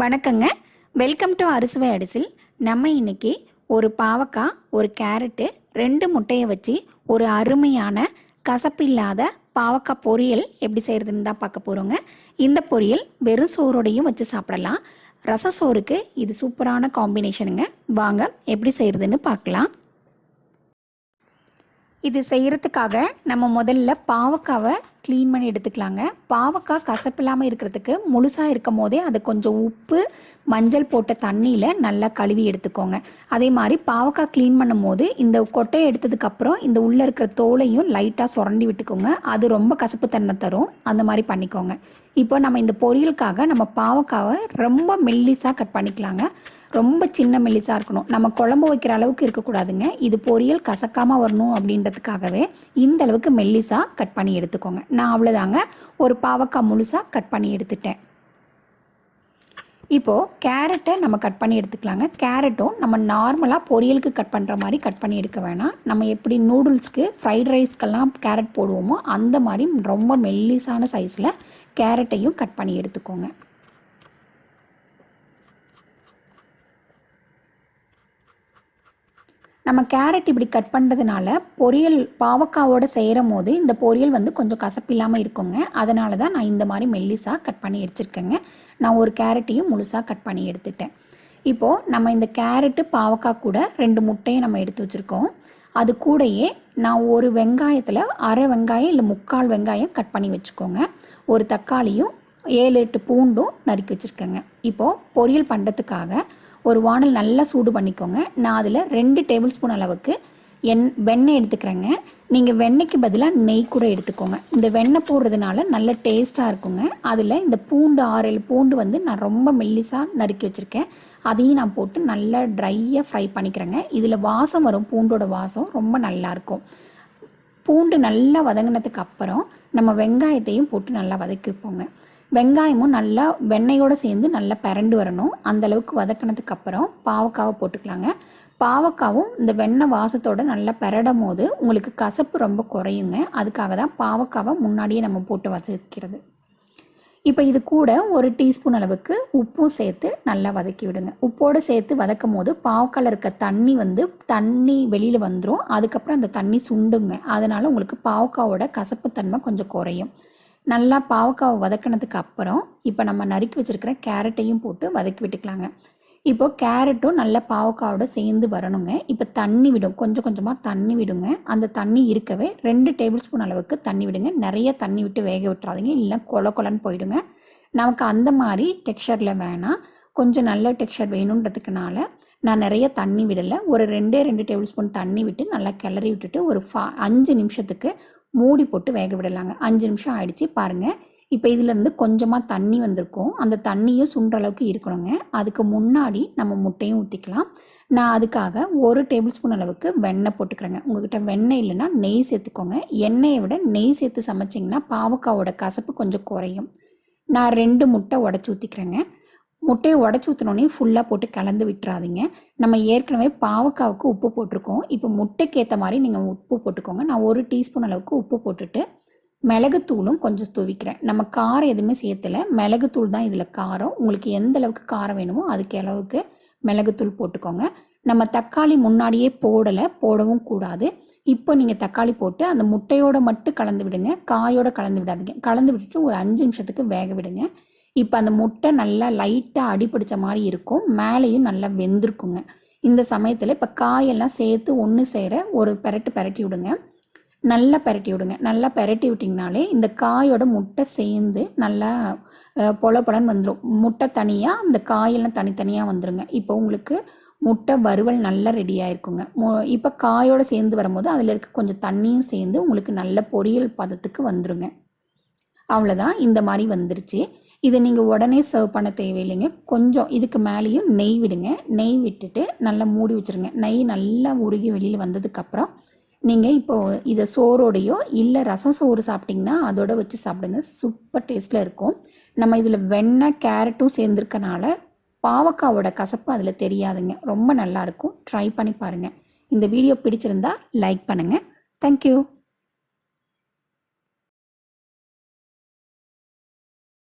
வணக்கங்க. Welcome to அறுசுவை அடிசில். நம்ம இன்னைக்கு ஒரு பாவக்காய் ஒரு கேரட்டு ரெண்டு முட்டையை வச்சு ஒரு அருமையான கசப்பு இல்லாத பாவக்காய் பொரியல் எப்படி செய்கிறதுன்னு தான் பார்க்க போகிறோங்க இந்த பொரியல் வெறும் சோறோடையும் வச்சு சாப்பிடலாம். ரச சோறுக்கு இது சூப்பரான காம்பினேஷனுங்க. வாங்க எப்படி செய்கிறதுன்னு பார்க்கலாம். இது செய்கிறதுக்காக நம்ம முதல்ல பாவக்காவை க்ளீன் பண்ணி எடுத்துக்கலாங்க. பாவக்காய் கசப்பில்லாமல் இருக்கிறதுக்கு முழுசாக இருக்கும் போதே அதை கொஞ்சம் உப்பு மஞ்சள் போட்ட தண்ணியில் நல்லா கழுவி எடுத்துக்கோங்க. அதே மாதிரி பாவக்காய் க்ளீன் பண்ணும் போது இந்த கொட்டையை எடுத்ததுக்கப்புறம் இந்த உள்ளே இருக்கிற தோலையும் லைட்டாக சுரண்டி விட்டுக்கோங்க. அது ரொம்ப கசப்பு தன்மை தரும். அந்த மாதிரி பண்ணிக்கோங்க. இப்போ நம்ம இந்த பொரியலுக்காக நம்ம பாவக்காவை ரொம்ப மெல்லிஸாக கட் பண்ணிக்கலாங்க. ரொம்ப சின்ன மெல்லிசாக இருக்கணும். நம்ம குழம்பு வைக்கிற அளவுக்கு இருக்கக்கூடாதுங்க. இது பொரியல் கசக்காமல் வரணும் அப்படின்றதுக்காகவே இந்த அளவுக்கு மெல்லிசாக கட் பண்ணி எடுத்துக்கோங்க. நான் அவ்வளோதாங்க ஒரு பாவக்காய் முழுசாக கட் பண்ணி எடுத்துட்டேன். இப்போது கேரட்டை நம்ம கட் பண்ணி எடுத்துக்கலாங்க. கேரட்டும் நம்ம நார்மலாக பொரியலுக்கு கட் பண்ணுற மாதிரி கட் பண்ணி எடுக்க வேணாம். நம்ம எப்படி நூடுல்ஸ்க்கு ஃப்ரைட் ரைஸ்க்கெல்லாம் கேரட் போடுவோமோ அந்த மாதிரி ரொம்ப மெல்லிஸான சைஸில் கேரட்டையும் கட் பண்ணி எடுத்துக்கோங்க. நம்ம கேரட் இப்படி கட் பண்ணுறதுனால பொரியல் பாவக்காவோட செய்கிற போது இந்த பொரியல் வந்து கொஞ்சம் கசப்பில்லாமல் இருக்குங்க. அதனால தான் நான் இந்த மாதிரி மெல்லிஸாக கட் பண்ணி எடுத்துருக்கேங்க. நான் ஒரு கேரட்டையும் முழுசாக கட் பண்ணி எடுத்துட்டேன். இப்போது நம்ம இந்த கேரட்டு பாவக்காய் கூட ரெண்டு முட்டையை நம்ம எடுத்து வச்சுருக்கோம். அது கூடயே நான் ஒரு வெங்காயத்தில் அரை வெங்காயம் இல்லை முக்கால் வெங்காயம் கட் பண்ணி வச்சுக்கோங்க. ஒரு தக்காளியும் ஏழு எட்டு பூண்டும் நறுக்கி வச்சுருக்கேங்க. இப்போது பொரியல் பண்ணுறதுக்காக ஒரு வானல் நல்லா சூடு பண்ணிக்கோங்க. நான் அதில் ரெண்டு டேபிள் ஸ்பூன் அளவுக்கு எண் வெண்ணெய் எடுத்துக்கிறேங்க. நீங்கள் வெண்ணெய்க்கு பதிலாக நெய் கூட எடுத்துக்கோங்க. இந்த வெண்ணெய் போடுறதுனால நல்ல டேஸ்ட்டாக இருக்குங்க. அதில் இந்த பூண்டு ஆறு பூண்டு வந்து நான் ரொம்ப மெல்லிஸாக நறுக்கி வச்சுருக்கேன். அதையும் நான் போட்டு நல்லா ட்ரையாக ஃப்ரை பண்ணிக்கிறேங்க. இதில் வாசம் வரும். பூண்டோட வாசம் ரொம்ப நல்லாயிருக்கும் பூண்டு நல்லா வதங்கினதுக்கு அப்புறம் நம்ம வெங்காயத்தையும் போட்டு நல்லா வதக்கி வைப்போங்க வெங்காயமும் நல்லா வெண்ணெயோடு சேர்ந்து நல்லா பரண்டு வரணும். அந்தளவுக்கு வதக்கினதுக்கு அப்புறம் பாவக்காவை போட்டுக்கலாங்க. பாவக்காவும் இந்த வெண்ணெய் வாசத்தோடு நல்லா பரடும் போது உங்களுக்கு கசப்பு ரொம்ப குறையுங்க. அதுக்காக தான் பாவக்காவை முன்னாடியே நம்ம போட்டு வதக்கிறது. இப்போ இது கூட ஒரு டீஸ்பூன் அளவுக்கு உப்பும் சேர்த்து நல்லா வதக்கி விடுங்க. உப்போடு சேர்த்து வதக்கும் போது பாவக்காயில் இருக்க தண்ணி வந்து தண்ணி வெளியில் வந்துடும் அதுக்கப்புறம் அந்த தண்ணி சுண்டுங்க. அதனால் உங்களுக்கு பாவக்காவோட கசப்புத்தன்மை கொஞ்சம் குறையும். நல்லா பாவக்காவை வதக்கினதுக்கு அப்புறம் இப்போ நம்ம நறுக்கி வச்சுருக்கிற கேரட்டையும் போட்டு வதக்கி விட்டுக்கலாங்க. இப்போது கேரட்டும் நல்ல பாவக்காவோட சேர்ந்து வரணுங்க. இப்போ தண்ணி விடும். கொஞ்சம் கொஞ்சமாக தண்ணி விடுங்க. அந்த தண்ணி இருக்கவே ரெண்டு டேபிள் ஸ்பூன் அளவுக்கு தண்ணி விடுங்க. நிறைய தண்ணி விட்டு வேக விட்டுறாதீங்க. இல்லை கொல கொலன்னு போயிடுங்க. நமக்கு அந்த மாதிரி டெக்ஸ்சரில் வேணாம் கொஞ்சம் நல்ல டெக்ஸ்சர் வேணுன்றதுக்குனால நான் நிறைய தண்ணி விடலை. ஒரு ரெண்டே ரெண்டு டேபிள் ஸ்பூன் தண்ணி விட்டு நல்லா கிளறி விட்டுட்டு ஒரு ஃபா அஞ்சு நிமிஷத்துக்கு மூடி போட்டு வேக விடலாங்க. அஞ்சு நிமிஷம் ஆயிடுச்சு பாருங்கள் இப்போ இதிலேருந்து கொஞ்சமாக தண்ணி வந்திருக்கும். அந்த தண்ணியும் சுண்டுற அளவுக்கு இருக்கணுங்க. அதுக்கு முன்னாடி நம்ம முட்டையும் ஊற்றிக்கலாம் நான் அதுக்காக ஒரு டேபிள் ஸ்பூன் அளவுக்கு வெண்ணெய் போட்டுக்கிறேங்க. உங்ககிட்ட வெண்ணெய் இல்லைன்னா நெய் சேர்த்துக்கோங்க. எண்ணெயை விட நெய் சேர்த்து சமைச்சிங்கன்னா பாவக்காவோட கசப்பு கொஞ்சம் குறையும். நான் ரெண்டு முட்டை உடச்சி ஊற்றிக்கிறேங்க முட்டையை உடச்சி ஊற்றினோடனே ஃபுல்லாக போட்டு கலந்து விட்டுறாதீங்க. நம்ம ஏற்கனவே பாவக்காவுக்கு உப்பு போட்டிருக்கோம். இப்போ முட்டைக்கு ஏற்ற மாதிரி நீங்கள் உப்பு போட்டுக்கோங்க. நான் ஒரு டீஸ்பூன் அளவுக்கு உப்பு போட்டுட்டு மிளகுத்தூளும் கொஞ்சம் துவிக்கிறேன். நம்ம காரம் எதுவுமே சேர்த்தலை. மிளகுத்தூள் தான் இதில் காரம். உங்களுக்கு எந்த அளவுக்கு காரம் வேணுமோ அதுக்கு அளவுக்கு மிளகுத்தூள் போட்டுக்கோங்க. நம்ம தக்காளி முன்னாடியே போடலை போடவும் கூடாது. இப்போ நீங்கள் தக்காளி போட்டு அந்த முட்டையோடு மட்டும் கலந்து விடுங்க. காயோடு கலந்து விடாதீங்க. கலந்து விட்டுட்டு ஒரு அஞ்சு நிமிஷத்துக்கு வேக விடுங்க. இப்போ அந்த முட்டை நல்லா லைட்டாக அடிப்பிடிச்ச மாதிரி இருக்கும். மேலேயும் நல்லா வெந்திருக்குங்க. இந்த சமயத்தில் இப்போ காயெல்லாம் சேர்த்து ஒன்று சேர ஒரு பெரட்டு பெரட்டி விடுங்க. நல்லா பெரட்டி விடுங்க. நல்லா பெரட்டி விட்டிங்கனாலே இந்த காயோட முட்டை சேர்ந்து நல்லா பொல பொலன்னு வந்துடும் முட்டை தனியாக அந்த காயெல்லாம் தனித்தனியாக வந்துடுங்க இப்போ உங்களுக்கு முட்டை வறுவல் நல்லா ரெடி ஆயிருக்குங்க. இப்போ காயோடு சேர்ந்து வரும்போது அதில் இருக்க கொஞ்சம் தண்ணியும் சேர்ந்து உங்களுக்கு நல்ல பொரியல் பதத்துக்கு வந்துடுங்க அவ்வளோதான் இந்த மாதிரி வந்துருச்சு. இதை நீங்கள் உடனே சர்வ் பண்ண தேவையில்லைங்க. கொஞ்சம் இதுக்கு மேலேயும் நெய் விடுங்க. நெய் விட்டுட்டு நல்லா மூடி வச்சுருங்க. நெய் நல்லா உருகி வெளியில் வந்ததுக்கப்புறம் நீங்கள் இப்போது இதை சோறோடையோ இல்லை ரசம் சோறு சாப்பிட்டிங்கன்னா அதோட வச்சு சாப்பிடுங்க. சூப்பர் டேஸ்ட்டில் இருக்கும். நம்ம இதில் வெண்ணெய் கேரட்டும் சேர்ந்துருக்கனால பாவக்காவோட கசப்பு அதில் தெரியாதுங்க. ரொம்ப நல்லாயிருக்கும் ட்ரை பண்ணி பாருங்கள் இந்த வீடியோ பிடிச்சிருந்தா லைக் பண்ணுங்கள் தேங்க்யூ